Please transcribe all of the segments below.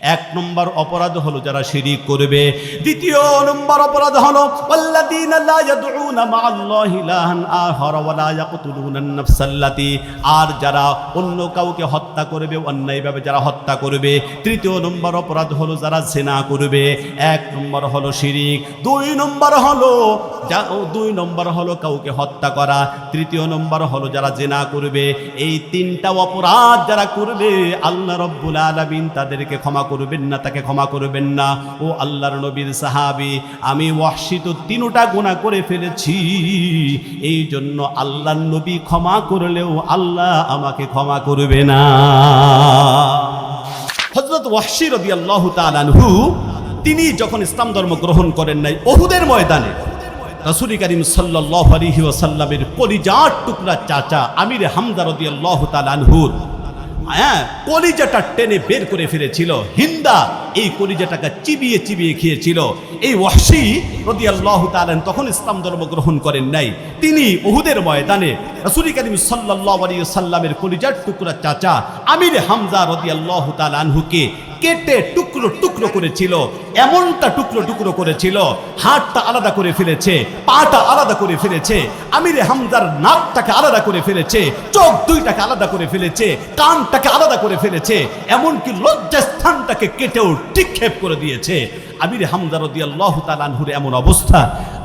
এক নম্বর অপরাধ হলো যারা শিরিক করবে। দ্বিতীয় নম্বর অপরাধ হলো আর যারা অন্য কাউকে হত্যা করবে, অন্যায়ভাবে যারা হত্যা করবে। তৃতীয় নম্বর অপরাধ হলো যারা জেনা করবে। এক নম্বর হলো শিরিক। দুই নম্বর হলো দুই নম্বর হলো কাউকে হত্যা করা। তৃতীয় নম্বর হলো যারা জেনা করবে। এই তিনটা অপরাধ যারা করবে, আল্লাহ রব্বুল আলামিন তাদেরকে ক্ষমা করবেন না, তাকে ক্ষমা করবেন না। ও আল্লাহর নবীর সাহাবি, আমি ওয়াহশিত তিনটা গুণা করে ফেলেছি। এই জন্য আল্লাহর নবী ক্ষমা করলেও আল্লাহ আমাকে ক্ষমা করবে না। হজরত ওয়াহশি রবি আল্লাহ তালানহু তিনি যখন ইসলাম ধর্ম গ্রহণ করেন নাই অহুদের ময়দানে, রসুল করিম সাল্লাহ আলহি ওসাল্লামের কলিজার টুকরা চাচা আমির হামদা রদি আল্লাহ তালানহুর হ্যাঁ কলিজাটা টেনে বের করে ফেলেছিল। হিন্দা এই কলিজাটাকে চিবিয়ে চিবিয়ে খেয়েছিল। এই ওয়াসি রদি আল্লাহ তালেন তখন ইসলাম ধর্ম গ্রহণ করেন নাই। তিনি ওহুদের ময়দানে রসুলি করিম সাল্লাহ আলী সাল্লামের কলিজার টুকরা চাচা আমির হামজা রদি আল্লাহ তালানহুকে কেটে টুকরো টুকরো করেছিল, এমনটা টুকরো টুকরো করেছিল, হাতটা আলাদা করে ফেলেছে, পাটা আলাদা করে ফেলেছে, আমিরে হামদার নাকটাকে আলাদা করে ফেলেছে, চোখ দুইটাকে আলাদা করে ফেলেছে, কানটাকে আলাদা করে ফেলেছে, এমনকি লজ্জাস্থানটাকে কেটেও টিক্ষেপ করে দিয়েছে। আমির হামদা রদি আল্লাহ তালানহুর এমন অবস্থা,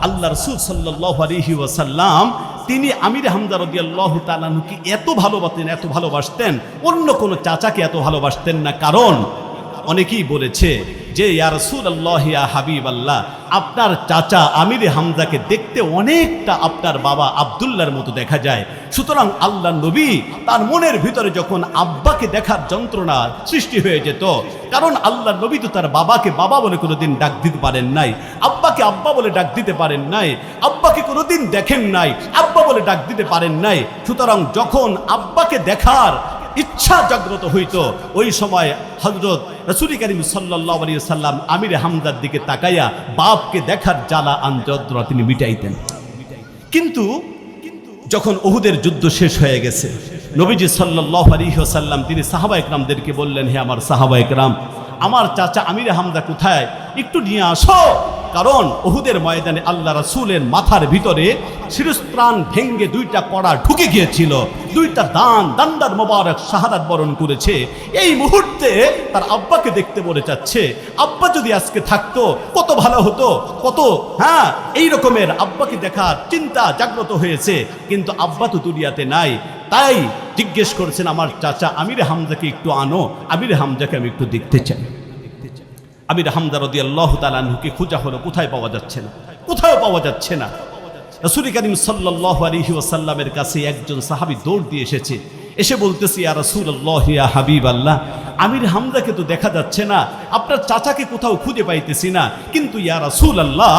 আল্লাহ রসুল সাল্লাহ আলহি ওয়াসাল্লাম, তিনি আমির হামদা রদি আল্লাহ তালানহুকে এত ভালোবাসতেন এত ভালোবাসতেন, অন্য কোনো চাচাকে এত ভালোবাসতেন না, কারণ অনেকেই বলেছে যে, ইয়া রসুল আল্লাহ ইয়া হাবিব আল্লাহ আপনার চাচা আমির হামজাকে দেখতে অনেকটা আপনার বাবা আবদুল্লার মতো দেখা যায়। সুতরাং আল্লাহ নবী তার মনের ভিতরে যখন আব্বাকে দেখার যন্ত্রণা সৃষ্টি হয়ে যেত, কারণ আল্লাহ নবী তো তার বাবাকে বাবা বলে কোনোদিন ডাক দিতে পারেন নাই, আব্বাকে আব্বা বলে ডাক দিতে পারেন নাই, আব্বাকে কোনোদিন দেখেন নাই, আব্বা বলে ডাক দিতে পারেন নাই। সুতরাং যখন আব্বাকে দেখার ইচ্ছা জাগ্রত হইতো। ওই সময় হজরত রসুল করিম সাল্লাহ আলী সাল্লাম আমির হামদার দিকে তাকাইয়া বাপকে দেখার জ্বালা আন্তরা তিনি মিটাইতেন। কিন্তু যখন ওহুদের যুদ্ধ শেষ হয়ে গেছে, নবীজি সাল্লাহ আলী সাল্লাম তিনি সাহাবা একরামদেরকে বললেন, হে আমার সাহাবা একরাম, আমার চাচা আমির হামদা কোথায়? একটু নিয়ে আসো। কারণ ওহুদের ময়দানে আল্লাহ রাসুলের মাথার ভিতরে শিরস্ত্রাণ ভেঙ্গে দুইটা কড়া ঢুকে গিয়েছিল, দুইটা দান, দান্দার মোবারক শাহাদাত বরণ করেছে। এই মুহূর্তে তার আব্বাকে দেখতে বলে যাচ্ছে, আব্বা যদি আজকে থাকতো, কত ভালো হতো, কত হ্যাঁ এই রকমের আব্বাকে দেখার চিন্তা জাগ্রত হয়েছে, কিন্তু আব্বা তো দুনিয়াতে নাই। তাই জিজ্ঞেস করছেন, আমার চাচা আমির হামজাকে একটু আনো, আমির হামজাকে আমি একটু দেখতে চাই। আমির হামদা রদি আল্লাহ তালুকে খোঁজা হলো, কোথায় পাওয়া যাচ্ছে না? কোথাও পাওয়া যাচ্ছে না। রসুল করিম সাল্লাহ আলহি ওয়াসাল্লামের কাছে একজন সাহাবি দৌড় দিয়ে এসেছে। এসে বলতেছি আর রসুল আল্লাহ হাবিব আল্লাহ আমির হামদাকে তো দেখা যাচ্ছে না, আপনার চাচাকে কোথাও খুঁজে পাইতেছি না। কিন্তু ইয়া আল্লাহ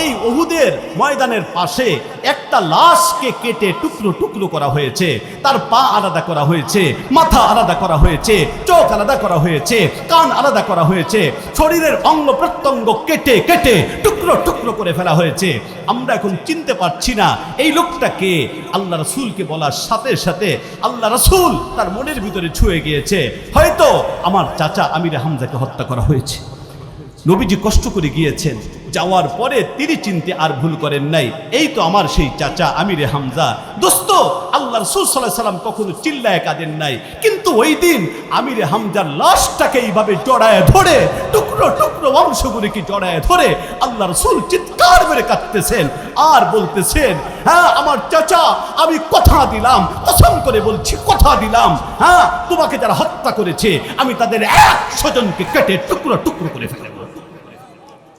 এই ওহুদের ময়দানের পাশে একটা লাশকে কেটে টুকরো টুকরো করা হয়েছে, তার পা আলাদা করা হয়েছে, মাথা আলাদা করা হয়েছে, চোখ আলাদা করা হয়েছে, কান আলাদা করা হয়েছে, শরীরের অঙ্গ প্রত্যঙ্গ কেটে কেটে টুকরো টুকরো করে ফেলা হয়েছে। আমরা এখন চিনতে পারছি না, এই লোকটাকে আল্লাহ রসুলকে বলার সাথে সাথে আল্লাহ রসুল তার মনের ভিতরে ছুঁয়ে গিয়েছে। হয়তো আমার চাচা আমির হামজাকে হত্যা করা হয়েছে। নবীজি কষ্ট করে গিয়েছেন। যাওয়ার পরে তিনি চিনতে আর ভুল করেন নাই। এই তো আমার সেই চাচা আমিরে হামজা। দোস্ত আল্লাহ রসুল সাল্লাহ সাল্লাম কখনো চিল্লায় কাঁদেন নাই। কিন্তু ওই দিন আমিরে হামজার লাশটাকে এইভাবে জড়ায় ধরে, টুকরো টুকরো অংশগুলিকে জড়ায় ধরে আল্লাহ রসুল চিৎকার করে কাঁদতেছেন আর বলতেছেন হ্যাঁ আমার চাচা, আমি কথা দিলাম, কসম করে বলছি, কথা দিলাম। হ্যাঁ তোমাকে যারা হত্যা করেছে, আমি তাদের একশো জনকে কেটে টুকরো টুকরো করে ফেলব।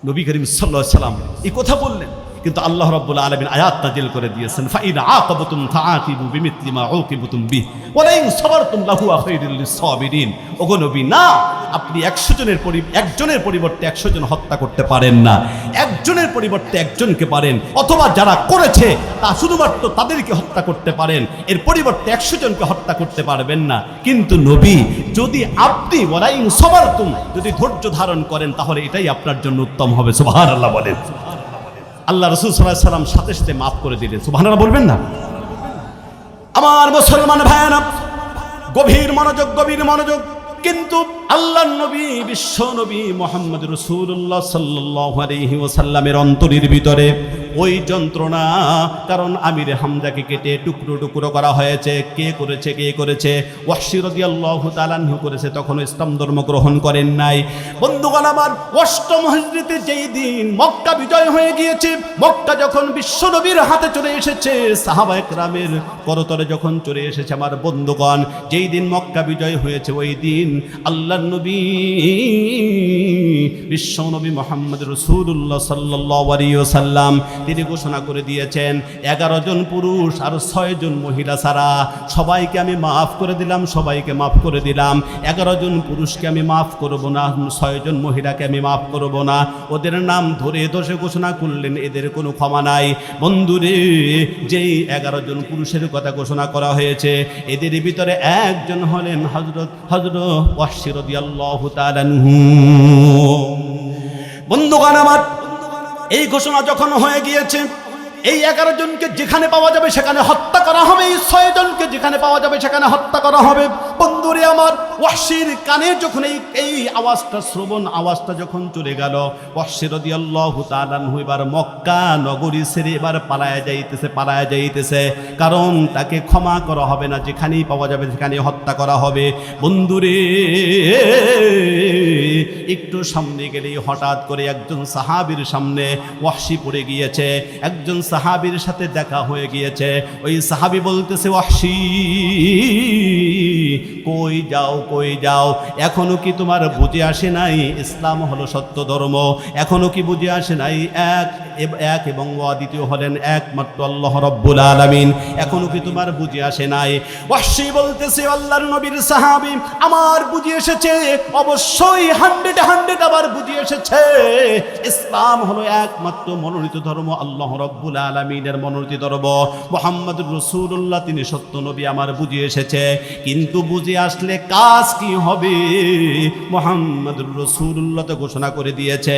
নবী করিম সাল্লাহ সাল্লাম এই কথা বললেন। কিন্তু আল্লাহ রাব্বুল আলামিন আয়াত নাজিল করে দিয়েছেন ফাইন আকাবতুম ফাআকিবু বিমিথলি মা উকিবতুম বি ওয়া ইন সাবারতুম লাহু খায়রুল লিসাবিরিন ওগো নবী, না, আপনি 100 জনের পরি, একজনের পরিবর্তে 100 জন হত্যা করতে পারেন না। একজনের পরিবর্তে একজনকে পারেন, অথবা যারা করেছে, তা শুধুমাত্র তাদেরকে হত্যা করতে পারেন, এর পরিবর্তে 100 জনকে হত্যা করতে পারবেন না। কিন্তু নবী, যদি আপনি ওয়া ইন সাবারতুম যদি ধৈর্য ধারণ করেন, তাহলে এটাই আপনার জন্য উত্তম হবে। সুবহানাল্লাহ বলেন। আল্লাহ রসুল সাল্লাহ সাল্লাম সাথে সাথে মাফ করে দিলেন। সুবাহানারা বলবেন না? আমার মুসলমান ভাইয়ানা গভীর মনোযোগ গভীর মনোযোগ। কিন্তু আল্লাহ নবী, বিশ্ব নবী মোহাম্মদ রসুল্লাহ সাল্লাহ আলহি ওসাল্লামের অন্তরের ভিতরে ওই যন্ত্রণা, কারণ আমির হামজাকে কেটে টুকরো টুকরো করা হয়েছে। কে করেছে কে করেছে? ওয়াসিরদি আল্লাহ তালাহু করেছে তখন ইসলাম ধর্ম গ্রহণ করেন নাই। বন্ধুগণ আমার, অষ্টম হিজড়িতে যেই দিন মক্কা বিজয় হয়ে গিয়েছে, মক্কা যখন বিশ্ব নবীর হাতে চলে এসেছে, সাহাবা একরামের করতরে যখন চলে এসেছে আমার বন্ধুগণ, যেই দিন মক্কা বিজয় হয়েছে, ওই দিন আল্লাহ নবী, বিশ্ব নবী মোহাম্মদ রসুল্লাহ সাল্লাহ সাল্লাম তিনি ঘোষণা করে দিয়েছেন, এগারো জন পুরুষ আর ছয় জন মহিলা ছাড়া সবাইকে আমি মাফ করে দিলাম, সবাইকে মাফ করে দিলাম। এগারো জন পুরুষকে আমি মাফ করব না, ছয় জন মহিলাকে আমি মাফ করব না। ওদের নাম ধরে দোষে ঘোষণা করলেন, এদের কোনো ক্ষমা নাই। বন্ধুরে, যেই এগারো জন পুরুষের কথা ঘোষণা করা হয়েছে, এদের ভিতরে একজন হলেন হজরত হজরত বন্ধুগান আমার এই ঘোষণা যখন হয়ে গিয়েছে এই এগারো জনকে যেখানে পাওয়া যাবে সেখানে হত্যা করা হবে। এই ছয় জনকে যেখানে পাওয়া যাবে সেখানে হত্যা করা হবে। বন্ধুরে আমার ওয়াসির কানে যখন এই এই আওয়াজটা, শ্রবণ আওয়াজটা যখন চলে গেল ওয়াসির তালানহু এবার মক্কা নগরী ছেড়ে এবার পালায়া যাইতেছে পালায়া যাইতেছে। কারণ তাকে ক্ষমা করা হবে না, যেখানেই পাওয়া যাবে সেখানে হত্যা করা হবে। বন্ধুরে, একটু সামনে গেলেই হঠাৎ করে একজন সাহাবীর সামনে ওয়াসি পড়ে গিয়েছে। একজন সাহাবীর সাথে দেখা হয়ে গিয়েছে। ওই সাহাবী বলতেছে ওয়াসি কই যাও কই যাও? এখনও কি তোমার বুঝে আসে নাই? ইসলাম হলো সত্য ধর্ম। এখনও কি বুঝে আসে নাই? এক এক এবং দ্বিতীয় হলেন একমাত্র আল্লাহ রব্বুল আলামিন। এখনও কি তোমার বুঝে আসে নাই? ওয়াসি বলতেছে, আল্লাহর নবীর সাহাবী আমার বুঝে এসেছে। অবশ্যই হান্ড্রেড হান্ড্রেড আবার বুঝে এসেছে। ইসলাম হলো একমাত্র মনোনীত ধর্ম আল্লাহ রব্বুল আলমিনের মনোনীত ধর্ম মোহাম্মদ রসুল্লাহ তিনি সত্য নবী আমার বুঝে এসেছে। কিন্তু বুঝে আসলে কাজ কি হবে? মোহাম্মদ রসুল্লাহ তো ঘোষণা করে দিয়েছে,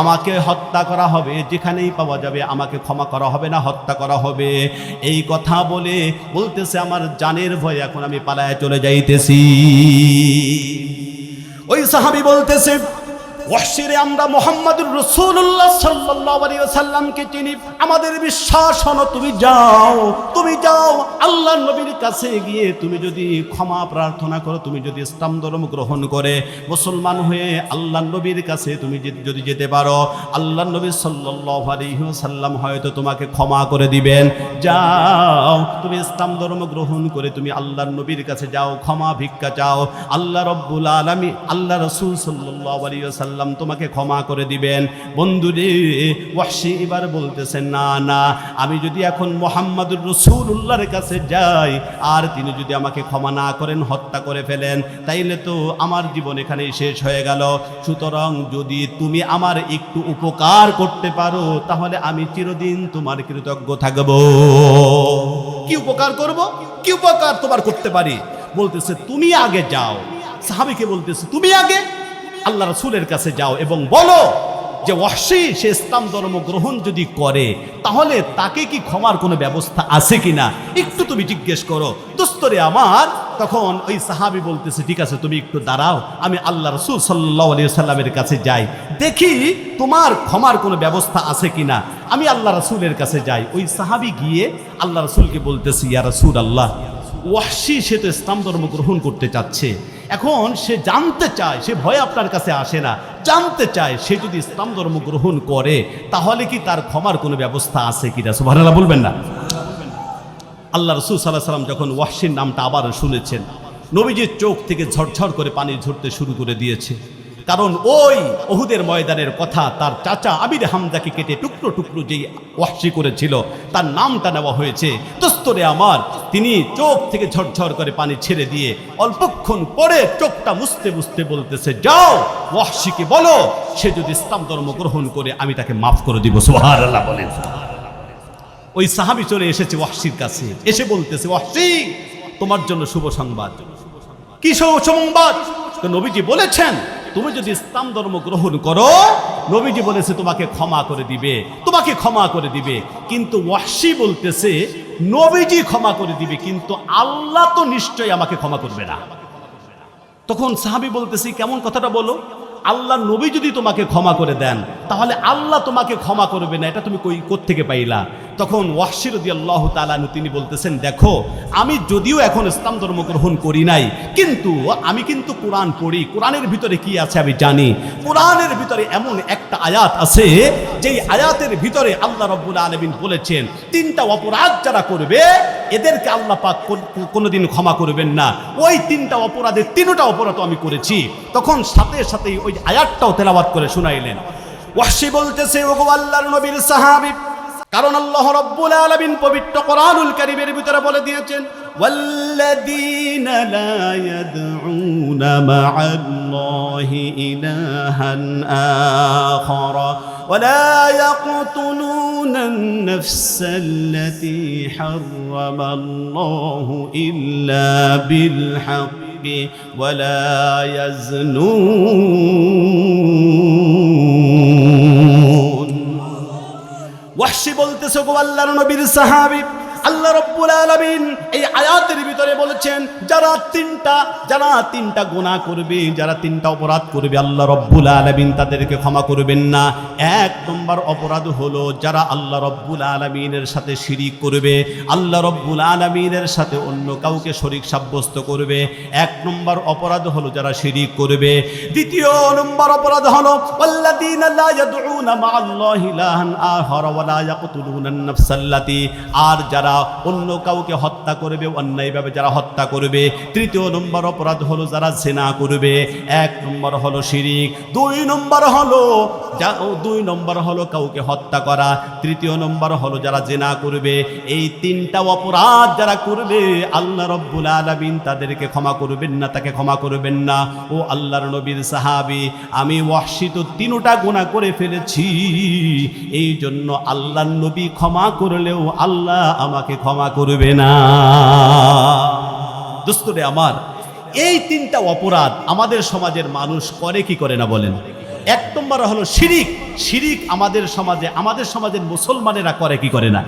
আমাকে হত্যা করা হবে, যেখানেই পাওয়া যাবে আমাকে ক্ষমা করা হবে না, হত্যা করা হবে। এই কথা বলে বলতেছে, আমার জানের ভয় এখন আমি পালায় চলে যাইতেছি। ওই সাহাবি বলতেছে ওয়াসিরে আমরা মোহাম্মদুর রসুল্লাহ সাল্লাহ আলী সাল্লামকে চিনি। আমাদের বিশ্বাস হলো, তুমি যাও তুমি যাও আল্লাহ নবীর কাছে গিয়ে তুমি যদি ক্ষমা প্রার্থনা করো, তুমি যদি ইসলাম ধর্ম গ্রহণ করে, মুসলমান হয়ে আল্লাহ নবীর কাছে তুমি যদি যেতে পারো আল্লাহ নবী সাল্লাহ আলী সাল্লাম হয়তো তোমাকে ক্ষমা করে দিবেন। যাও, তুমি ইসলাম ধর্ম গ্রহণ করে তুমি আল্লাহ নবীর কাছে যাও, ক্ষমা ভিক্ষা চাও। আল্লাহ রব্বুল আলমী আল্লাহ রসুল সাল্লাহ আলী সাল্লাম তোমাকে ক্ষমা করে দিবেন। বন্ধুরে ওয়াসি এবার বলতেছেন না না, আমি যদি এখন মোহাম্মদুর রসুল্লাহর কাছে যাই, আর তিনি যদি আমাকে ক্ষমা না করেন, হত্যা করে ফেলেন, তাইলে তো আমার জীবন এখানেই শেষ হয়ে গেল। সুতরাং যদি তুমি আমার একটু উপকার করতে পারো, তাহলে আমি চিরদিন তোমার কৃতজ্ঞ থাকব। কি উপকার করব? কি উপকার তোমার করতে পারি? বলতেছে, তুমি আগে যাও। সাহাবিকে বলতেছে, তুমি আগে আল্লাহ রসুলের কাছে যাও এবং বলো যে ওয়াসি সে ইসলাম ধর্ম গ্রহণ যদি করে, তাহলে তাকে কি ক্ষমার কোনো ব্যবস্থা আছে কিনা? একটু তুমি জিজ্ঞেস করো। দোস্তরে আমার, তখন ওই সাহাবি বলতেছে, ঠিক আছে, তুমি একটু দাঁড়াও, আমি আল্লাহ রসুল আলিয়া সাল্লামের কাছে যাই। দেখি তোমার ক্ষমার কোনো ব্যবস্থা আছে কিনা? আমি আল্লাহ রসুলের কাছে যাই। ওই সাহাবি গিয়ে আল্লাহ রসুলকে বলতেছি, ইয়া রসুল আল্লাহ ওয়াসি সে তো ইসলাম ধর্ম গ্রহণ করতে চাচ্ছে। এখন সে জানতে চায়, সে ভয় আপনার কাছে আসে না। জানতে চায়, সে যদি ইসলাম ধর্ম গ্রহণ করে, তাহলে কি তার ক্ষমার কোনো ব্যবস্থা আছে কি না সুবহানাল্লাহ, বলবেন না? আল্লাহ রসুল সাল্লাহ সাল্লাম যখন ওয়াসির নামটা আবার শুনেছেন, নবীজির চোখ থেকে ঝরঝর করে পানি ঝরতে শুরু করে দিয়েছে। কারণ ওই ওহুদের ময়দানের কথা তার চাচা আবির হামজাকে কেটে টুকরো টুকরো যেই ওয়াসি করেছিল, তার নামটা নেওয়া হয়েছে। দোস্তরে আমার, তিনি চোখ থেকে ঝরঝর করে পানি ছেড়ে দিয়ে অল্পক্ষণ পরে চোখটা মুছতে মুছতে বলতেছে, যাও ওয়াসিকে বলো, সে যদি ইসলাম ধর্ম গ্রহণ করে, আমি তাকে মাফ করে দিব। সোহার আল্লাহ বলেন। ওই সাহাবি চলে এসেছে ওয়াসির কাছে, এসে বলতেছে ওয়াসি তোমার জন্য শুভ সংবাদ। কি শুভ সংবাদ? নবীজি বলেছেন তুমি যদি ইসলাম ধর্ম গ্রহণ করো, নবীজি বলেছে তোমাকে ক্ষমা করে দিবে। তোমাকে ক্ষমা করে দিবে। কিন্তু ওয়াসি বলতেছে, নবীজি ক্ষমা করে দিবে, কিন্তু আল্লাহ তো নিশ্চয়ই আমাকে ক্ষমা করবে না। তখন সাহাবি বলতেছি, কেমন কথাটা বলো? আল্লাহ নবী যদি তোমাকে ক্ষমা করে দেন, তাহলে আল্লাহ তোমাকে ক্ষমা করবে না। এটা তুমি কই থেকে পাইলা? তখন ওয়াসিরদি আল্লাহ তালানু তিনি বলতেছেন, দেখো, আমি যদিও এখন ইসলাম ধর্ম গ্রহণ করি নাই, কিন্তু আমি কিন্তু কোরআন পড়ি। কোরআনের ভিতরে কি আছে আমি জানি। কোরআনের ভিতরে এমন একটা আয়াত আছে যেই আয়াতের ভিতরে আল্লাহ রব্বুল আলমিন বলেছেন তিনটা অপরাধ যারা করবে এদেরকে আল্লাহ পাক কোন- কোনোদিন ক্ষমা করবেন না ওই তিনটা অপরাধের তিনটা অপরাধ আমি করেছি তখন সাথে সাথে ওই আয়াতটাও তেলাওয়াত করে শুনাইলেন ওয়াসি বলতেছে ওগো আল্লাহর নবীর সাহাবী কারণ আল্লাহ রব্বুল আলামিন পবিত্র কোরআনুল কারীমের ভিতরে বলে দিয়েছেন والذين لا يدعون مع الله إلها آخر ولا يقتلون النفس التي حرم الله إلا بالحق ولا يزنون ওয়াহশি বলতেছে গো আল্লাহর নবীর সাহাবী আল্লাহ রব্বুল আলামিন এই আয়াতের ভিতরে বলেছেন, যারা তিনটা যারা তিনটা গুনাহ করবে, যারা তিনটা অপরাধ করবে, আল্লাহ রব্বুল আলামিন তাদেরকে ক্ষমা করবেন না। এক নম্বর অপরাধ হলো যারা আল্লাহ রব্বুল আলামিনের সাথে শিরিক করবে, আল্লাহ রব্বুল আলামিনের সাথে অন্য কাউকে শরিক সাব্যস্ত করবে। এক নম্বর অপরাধ হলো যারা শিরিক করবে। দ্বিতীয় নম্বর অপরাধ হলো আর যারা অন্য কাউকে হত্যা করবে, অন্যায়ভাবে যারা হত্যা করবে। তৃতীয় নম্বর অপরাধ হলো যারা জেনা করবে। এক নম্বর হলো শিরিক, দুই নম্বর হলো যা- দুই নম্বর হলো কাউকে হত্যা করা। তৃতীয় নম্বর হলো যারা জেনা করবে। এই তিনটা অপরাধ যারা করবে, আল্লাহ রব্বুল আলামিন তাদেরকে ক্ষমা করবেন না, তাকে ক্ষমা করবেন না। ও আল্লাহর নবীর সাহাবী, আমি ওয়াহশিত তিনটা গুণা করে ফেলেছি। এই জন্য আল্লাহর নবী ক্ষমা করলেও আল্লাহ আমাকে ক্ষমা করবে না। দোস্তরে আমার, এই তিনটা অপরাধ আমাদের সমাজের মানুষ করে কি করে না বলেন? এক নম্বর হলো শিরিক। শিরিক আমাদের সমাজে, আমাদের সমাজের মুসলমানেরা করে কি করে না?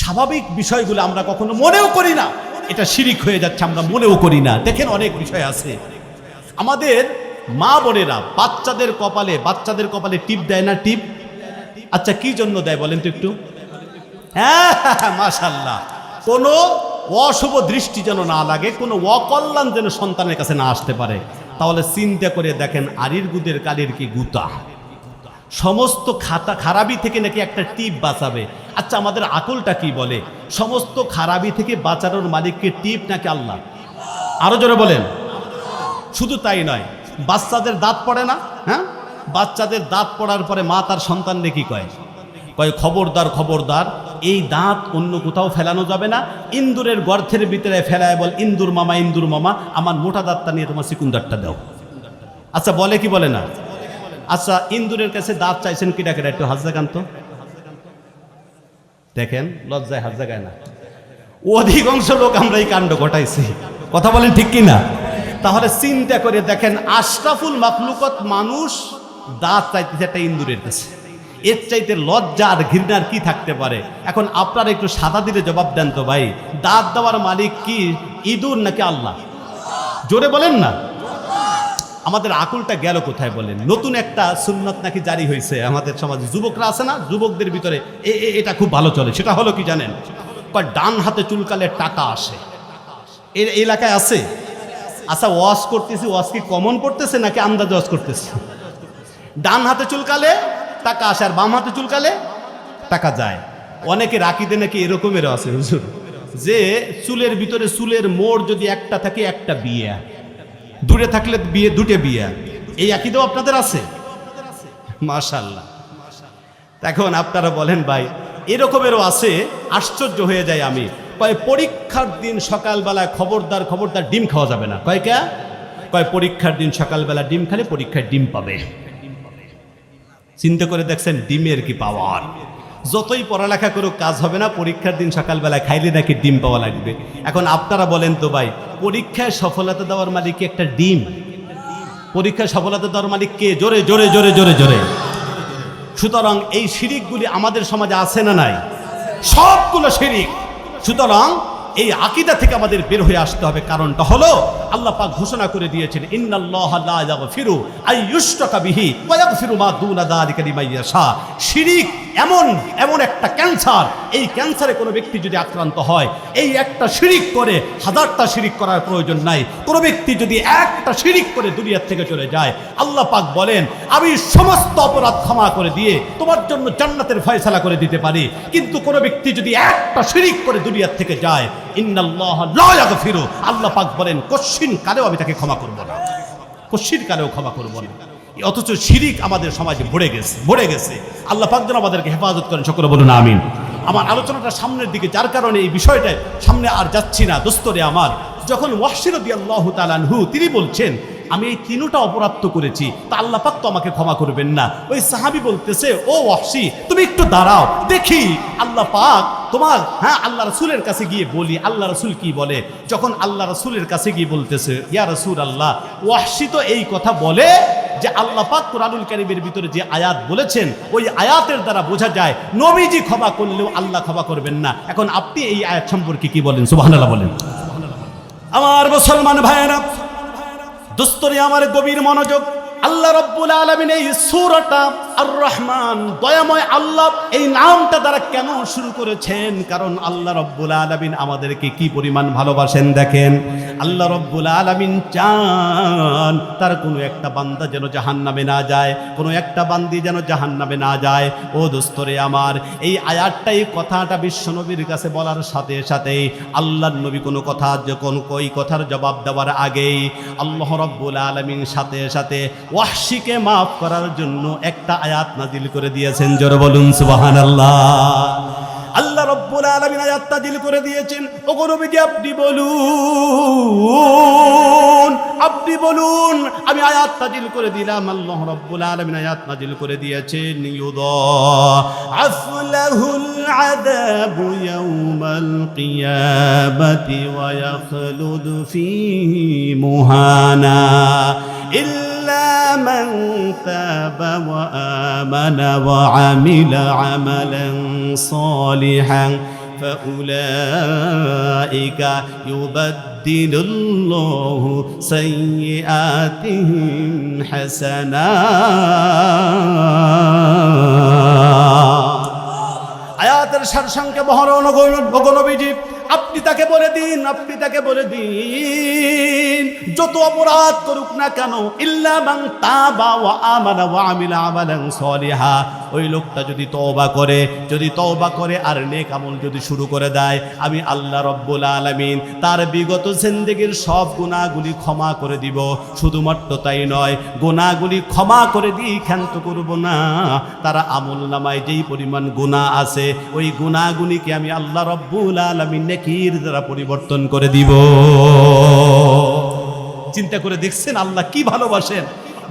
স্বাভাবিক বিষয়গুলো আমরা কখনো মনেও করি না। এটা শিরিক হয়ে যাচ্ছে, আমরা মনেও করি না। দেখেন অনেক বিষয় আছে। আমাদের মা বোনেরা বাচ্চাদের কপালে বাচ্চাদের কপালে টিপ দেয় না টিপ? আচ্ছা কি জন্য দেয় বলেন তো একটু? হ্যাঁ মাশাল্লাহ কোনো অশুভ দৃষ্টি যেন না লাগে, কোনো অকল্যাণ যেন সন্তানের কাছে না আসতে পারে, তাহলে চিন্তা করে দেখেন আরির গুদের কালির কি গুতা। সমস্ত খাতা খারাপি থেকে নাকি একটা টিপ বাঁচাবে। আচ্ছা আমাদের আকলটা কি বলে? সমস্ত খারাপি থেকে বাঁচানোর মালিককে টিপ নাকি আল্লাহ? আরও জোরে বলেন। শুধু তাই নয়, বাচ্চাদের দাঁত পড়ে না? হ্যাঁ? বাচ্চাদের দাঁত পড়ার পরে মা তার সন্তানরে কি কয়? কয়, খবরদার খবরদার, এই দাঁত অন্য কোথাও ফেলানো যাবে না। ইন্দুরের গর্থের ভিতরে ফেলায় বল, ইন্দুর মামা ইন্দুর মামা, আমার মোটা দাঁতটা নিয়ে তোমার সিকুন্দারটা দাও। আচ্ছা বলে কি বলে না? আচ্ছা ইন্দুরের কাছে দাঁত চাইছেন কিটা কেটা একটু হাজা কান্ত দেখেন, লজ্জায় হাজা গায় না। অধিকাংশ লোক আমরা এই কাণ্ড ঘটাইছি। কথা বলেন ঠিক কি না? তাহলে চিন্তা করে দেখেন, আশরাফুল মাখলুকত মানুষ দাঁত চাইতেছে একটা ইন্দুরের কাছে। এর চাইতে লজ্জা আর ঘৃণার কি থাকতে পারে? এখন আপনারা একটু সাদা দিলে জবাব দেন তো ভাই। দাঁত দেওয়ার মালিক কি? ইঁদুর নাকি আল্লাহ? জোরে বলেন না। আমাদের আকুলটা গেল কোথায় বলেন? নতুন একটা সুন্নত নাকি জারি হয়েছে আমাদের সমাজে? যুবকরা আছে না? যুবকদের ভিতরে এ- এটা খুব ভালো চলে। সেটা হলো কি জানেন? ডান হাতে চুলকালে টাকা আসে। এর এলাকায় আছে? আচ্ছা ওয়াশ করতেছি ওয়াশ কি কমন পড়তেছে নাকি আন্দাজ ওয়াশ করতেছে? ডান হাতে চুলকালে টাকা আসে আর বাম হাতে চুলকালে টাকা যায়। অনেকে রাখিতে নাকি এরকমেরও আছে, হুজুর। যে চুলের ভিতরে চুলের মোড় যদি একটা থাকে, একটা বিয়ে। দূরে থাকলে বিয়ে, দুটে বিয়ে। এই একইটাও আপনাদের আছে? মাশাল্লাহ এখন আপনারা বলেন, ভাই, এরকমেরও আছে? আশ্চর্য হয়ে যায় আমি। কয়, পরীক্ষার দিন সকালবেলায় খবরদার খবরদার ডিম খাওয়া যাবে না। কয় কে? কয়, পরীক্ষার দিন সকালবেলা ডিম খালে পরীক্ষায় ডিম পাবে। চিন্তা করে দেখছেন ডিমের কি পাওয়ার। যতই পড়ালেখা করুক, কাজ হবে না, পরীক্ষার দিন সকালবেলা খাইলে নাকি ডিম পাওয়া লাগবে। এখন আপনারা বলেন তো ভাই, পরীক্ষায় সফলতা দেওয়ার মালিক একটা ডিম। পরীক্ষায় সফলতা দেওয়ার মালিক কে? জোরে জোরে জোরে জোরে জোরে। সুতরাং এই শিরিকগুলি আমাদের সমাজে আছে না নাই? সবগুলো শিরিক। সুতরাং এই আকিদা থেকে আমাদের বের হয়ে আসতে হবে। কারণটা হলো আল্লাহ পাক ঘোষণা করে দিয়েছেন ইয়াশা। শিরিক এমন এমন একটা ক্যান্সার। এই ক্যান্সারে কোনো ব্যক্তি যদি আক্রান্ত হয়, এই একটা শিরিক করে, হাজারটা শিরিক করার প্রয়োজন নাই। কোনো ব্যক্তি যদি একটা শিরিক করে দুনিয়ার থেকে চলে যায়, আল্লাহ পাক বলেন, আমি সমস্ত অপরাধ ক্ষমা করে দিয়ে তোমার জন্য জান্নাতের ফয়সালা করে দিতে পারি। কিন্তু কোনো ব্যক্তি যদি একটা শিরিক করে দুনিয়ার থেকে যায়, ইন্নাল্লাহ লা ইয়াগফিরু। আল্লাহ পাক বলেন কশ্চিন কালেও আমি তাকে ক্ষমা করব না। কশ্চিন কালেও ক্ষমা করব না। অথচ শিরিক আমাদের সমাজে ভরে গেছে ভরে গেছে। আল্লাহ পাকজন আমাদেরকে হেফাজত করেন, সকলে বলুন আমিন। আমার আলোচনাটা সামনের দিকে, যার কারণে এই বিষয়টা সামনে আর যাচ্ছি না দোস্তরে আমার। যখন ওয়াসিরদি আল্লাহ তালানহু তিনি বলছেন আমি এই তিনটা অপরাধ তো করেছি, তা আল্লাহ পাক তো আমাকে ক্ষমা করবেন না। ওই সাহাবি বলতেছে, ও ওয়াসি তুমি একটু দাঁড়াও, দেখি আল্লাহ পাক তোমার হ্যাঁ আল্লাহ রসুলের কাছে গিয়ে বলি, আল্লাহ রসুল কি বলে? যখন আল্লাহ রসুলের কাছে গিয়ে বলতেছে, ইয়া রসুল আল্লাহ ওয়াসি তো এই কথা বলে যে আল্লাহ পাক কোরআনুল কারিমের ভিতরে যে আয়াত বলেছেন, ওই আয়াতের দ্বারা বোঝা যায়, নবীজি ক্ষমা করলেও আল্লাহ ক্ষমা করবেন না। এখন আপনি এই আয়াত সম্পর্কে কি বলেন? সুবহানাল্লাহ বলেন। আমার মুসলমান ভাইয়েরা দোস্তরে আমার গভীর মনোযোগ আল্লাহ রব্বুল আলমিন এই সুরটা আর রহমান দয়াময় আল্লাহ এই নামটা দ্বারা কেন শুরু করেছেন? কারণ আল্লাহ রব্বুল আলমিন আমাদেরকে কি পরিমাণ ভালোবাসেন দেখেন? আল্লাহ রব্বুল আলমিন চান তার কোনো একটা বান্দা যেন জাহান নামে না যায়, কোনো একটা বান্দি যেন জাহান নামে না যায়। ও দোস্তরে আমার, এই আয়াতটা এই কথাটা বিশ্বনবীর কাছে বলার সাথে সাথেই আল্লাহর নবী কোনো কথা যখন কই, কথার জবাব দেওয়ার আগেই আল্লাহ রব্বুল আলমিন সাথে সাথে ওয়াহশিকে মাফ করার জন্য একটা আয়াত নাজিল করে দিয়েছেন। জোরে বলুন সুবাহান আল্লাহ রব্বুল আলমিন আয়াত নাজিল করে দিয়েছেন। ও নবীজি, আপনি বলুন আপনি বলুন, আমি আয়াত নাজিল করে দিলাম। আল্লাহ রব্বুল আলমিন আয়াত নাজিল করে দিয়েছেন। ইউদা আফলাহুল আযাবু ইয়াউমাল কিয়ামাতি ওয়া ইয়াখলুদু ফীহি মুহানা إلا من تاب وآمن وعمل عملا صالحا فأولئك يبدل الله سيئاتهم حسنات আয়াতের সারসংখ্যে বহর নবীজি আপনি তাকে বলে দিন আপনি তাকে বলে দিন যত অপরাধ করুক না কেন, ইল্লা তাবা ওয়া আমানা ওয়া আমিলা আমালান সলিহা। ওই লোকটা যদি তওবা করে, যদি তওবা করে আর নেক আমল যদি শুরু করে দেয়, আমি আল্লাহ রব্বুল আলামিন তার বিগত জিন্দেগীর সব গুনাহগুলি ক্ষমা করে দিব। শুধুমাত্র তাই নয়, গুনাহগুলি ক্ষমা করে দিই ক্ষান্ত করব না। তারা আমল নামায় যেই পরিমাণ গুনাহ আছে, ওই গুনাহগুলিকে আমি আল্লাহ রব্বুল আলামিন নেকির দ্বারা পরিবর্তন করে দিব। চিন্তা করে দেখছেন, আল্লাহ কি ভালোবাসেন?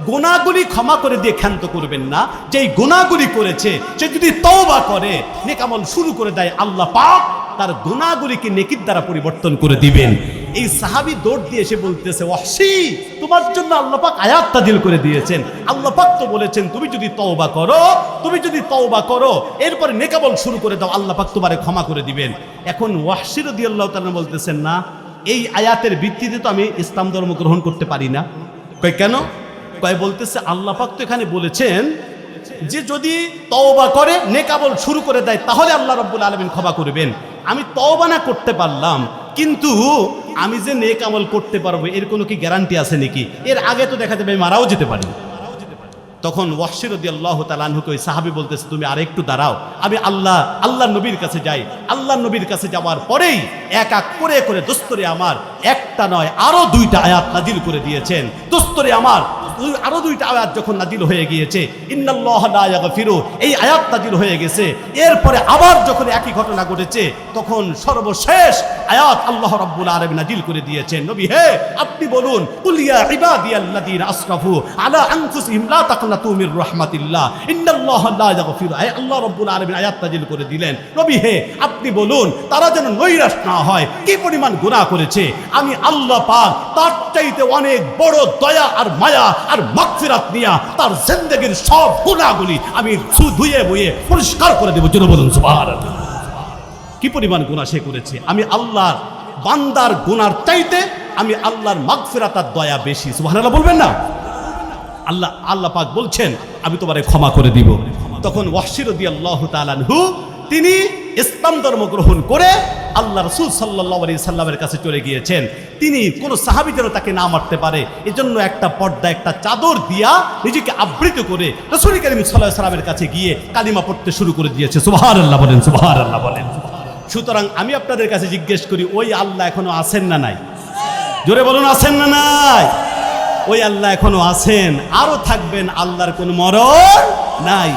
গোনাগুলি ক্ষমা করে দিয়ে ক্ষান্ত করবেন না। যেই গোনাগুলি করেছে, সে যদি তওবা করে নেকামল শুরু করে দেয়, আল্লাহ পাক তার গোনাগুলিকে নেকির দ্বারা পরিবর্তন করে দিবেন। এই সাহাবি দৌড় দিয়ে এসে বলতেছে ওয়াসি তোমার জন্য আল্লাহ পাক আয়াত তাজিল করে দিয়েছেন। আল্লাহ পাক তো বলেছেন, তুমি যদি তওবা করো, তুমি যদি তওবা করো, এরপরে নেকামল শুরু করে দাও, আল্লাহ পাক তোমারে ক্ষমা করে দিবেন। এখন ওয়াসির দিয়ে আল্লাহ তাআলা বলতেছেন, না এই আয়াতের ভিত্তিতে তো আমি ইসলাম ধর্ম গ্রহণ করতে পারি না। কয় কেন? কয় বলতেছে, আল্লাহ পাক তো এখানে বলেছেন যে যদি তওবা করে নেকাবল শুরু করে দেয়, তাহলে আল্লাহ রব্বুল আলমিন ক্ষমা করবেন। আমি তওবা না করতে পারলাম, কিন্তু আমি যে নেক আমল করতে পারব, এর কোনো কি গ্যারান্টি আছে নাকি? এর আগে তো দেখা যাবে মারাও যেতে পারি। তখন ওয়াসিরদি আল্লাহ তালানহুকে ওই সাহাবি বলতেছে, তুমি আর একটু দাঁড়াও। আমি আল্লাহ আল্লাহ নবীর কাছে যাই। আল্লাহ নবীর কাছে যাওয়ার পরেই এক এক করে করে দোস্তরে আমার একটা নয়, আরও দুইটা আয়াত নাজিল করে দিয়েছেন। দোস্তরে আমার, আরও দুইটা আয়াত যখন নাজিল হয়ে গিয়েছে, ইন্নাল্লাহ ইয়াগফিরু, এই আয়াত নাজিল হয়ে গেছে। এরপরে আবার যখন একই ঘটনা ঘটেছে, তখন সর্বশেষ আয়াত আল্লাহ রাব্বুল আলামিন নাজিল করে দিয়েছেন। নবী হে, আপনি বলুন, কুল ইবাদিয়াল্লাযীনা আসরাফু আলা আনফুসিহিম লা তাকনাতু মির রাহমাতিল্লাহ। ইন্নাল্লাহ ইয়াগফিরু আল্লাহ রাব্বুল আলামিন আয়াত নাজিল করে দিলেন। নবী হে, আপনি বলুন, তারা যেন নৈরাশ না হয়, কি পরিমাণ গুনাহ করেছে? আমি আল্লাহ পাক তার চাইতে অনেক বড় দয়া আর মায়া আর মাগফিরাত নিয়া তার জিন্দেগীর সব গুনাহগুলি আমি ধুয়ে বইয়ে পরিষ্কার করে দেব। জন্য বলুন, সুবহানাল্লাহ। কি পরিমাণ গুনাহ সে করেছে? আমি আল্লাহর বান্দার গুনার চাইতে আমি আল্লাহর মাগফিরাতার দয়া বেশি। সুবহানাল্লাহ বলবেন না? আল্লাহ আল্লাহ পাক বলছেন, আমি তোমারে ক্ষমা করে দিব। তখন ওয়াসির আল্লাহ তালানহু তিনি ইসলাম ধর্ম গ্রহণ করে আল্লাহ রসুল সাল্লাহ আলী সাল্লামের কাছে চলে গিয়েছেন। তিনি কোনো সাহাবি যেন তাকে না মারতে পারে। এজন্য একটা পর্দা, একটা চাদর দিয়া নিজেকে আবৃত করে রসুল করিম সাল্লাহ সাল্লামের কাছে গিয়ে কালিমা পড়তে শুরু করে দিয়েছে। সুবাহার আল্লাহ বলেন সুবাহার আল্লাহ বলেন সুতরাং আমি আপনাদের কাছে জিজ্ঞেস করি, ওই আল্লাহ এখনও আছেন না নাই? জোরে বলুন, আছেন না নাই? ওই আল্লাহ এখনও আছেন, আরও থাকবেন, আল্লাহর কোনো মরণ নাই।